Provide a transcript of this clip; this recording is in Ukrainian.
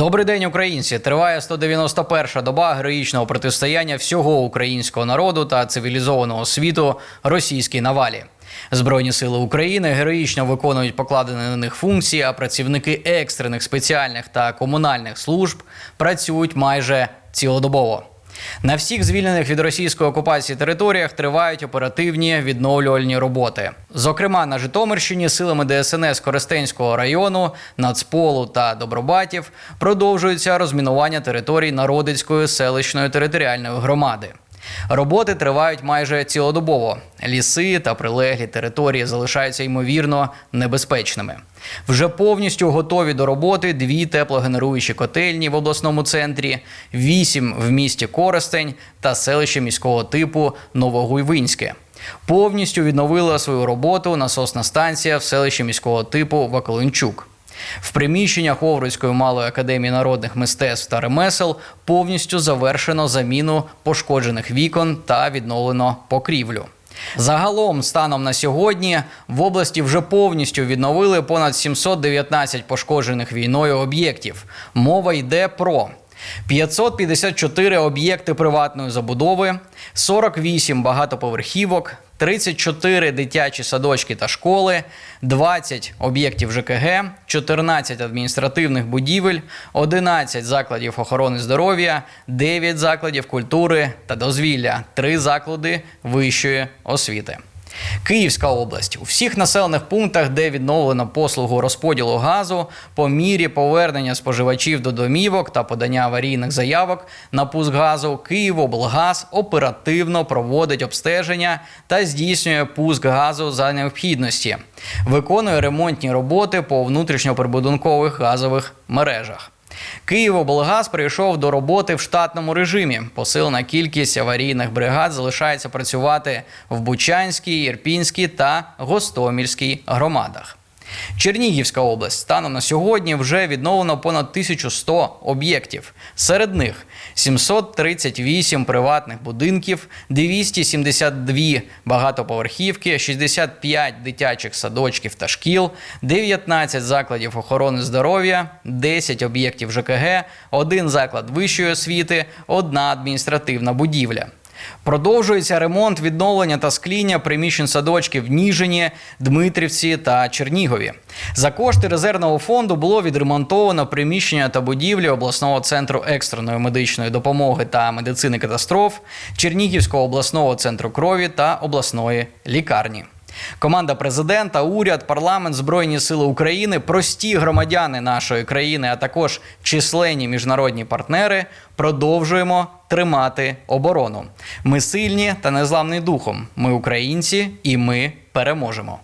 Добрий день, українці! Триває 191-ша доба героїчного протистояння всього українського народу та цивілізованого світу російській навалі. Збройні сили України героїчно виконують покладені на них функції, а працівники екстрених спеціальних та комунальних служб працюють майже цілодобово. На всіх звільнених від російської окупації територіях тривають оперативні відновлювальні роботи. Зокрема, на Житомирщині силами ДСНС Коростенського району, Нацполу та Добробатів продовжується розмінування територій Народицької селищної територіальної громади. Роботи тривають майже цілодобово. Ліси та прилеглі території залишаються ймовірно небезпечними. Вже повністю готові до роботи дві теплогенеруючі котельні в обласному центрі, вісім в місті Коростень та селище міського типу Новогуйвинське. Повністю відновила свою роботу насосна станція в селищі міського типу Ваколенчук. В приміщеннях Овруцької малої академії народних мистецтв та ремесел повністю завершено заміну пошкоджених вікон та відновлено покрівлю. Загалом, станом на сьогодні, в області вже повністю відновили понад 719 пошкоджених війною об'єктів. Мова йде про 554 об'єкти приватної забудови, 48 багатоповерхівок, 34 дитячі садочки та школи, 20 об'єктів ЖКГ, 14 адміністративних будівель, 11 закладів охорони здоров'я, 9 закладів культури та дозвілля, 3 заклади вищої освіти. Київська область у всіх населених пунктах, де відновлено послугу розподілу газу, по мірі повернення споживачів до домівок та подання аварійних заявок на пуск газу, Київоблгаз оперативно проводить обстеження та здійснює пуск газу за необхідності, виконує ремонтні роботи по внутрішньоприбудинкових газових мережах. Київоблгаз прийшов до роботи в штатному режимі. Посилена кількість аварійних бригад залишається працювати в Бучанській, Ірпінській та Гостомільській громадах. Чернігівська область станом на сьогодні вже відновлено понад 1100 об'єктів. Серед них 738 приватних будинків, 272 багатоповерхівки, 65 дитячих садочків та шкіл, 19 закладів охорони здоров'я, 10 об'єктів ЖКГ, один заклад вищої освіти, одна адміністративна будівля. Продовжується ремонт, відновлення та скління приміщень садочків в Ніжині, Дмитрівці та Чернігові. За кошти резервного фонду було відремонтовано приміщення та будівлі обласного центру екстреної медичної допомоги та медицини катастроф, Чернігівського обласного центру крові та обласної лікарні. Команда президента, уряд, парламент, збройні сили України, прості громадяни нашої країни, а також численні міжнародні партнери продовжуємо тримати оборону. Ми сильні та незламні духом. Ми українці, і ми переможемо.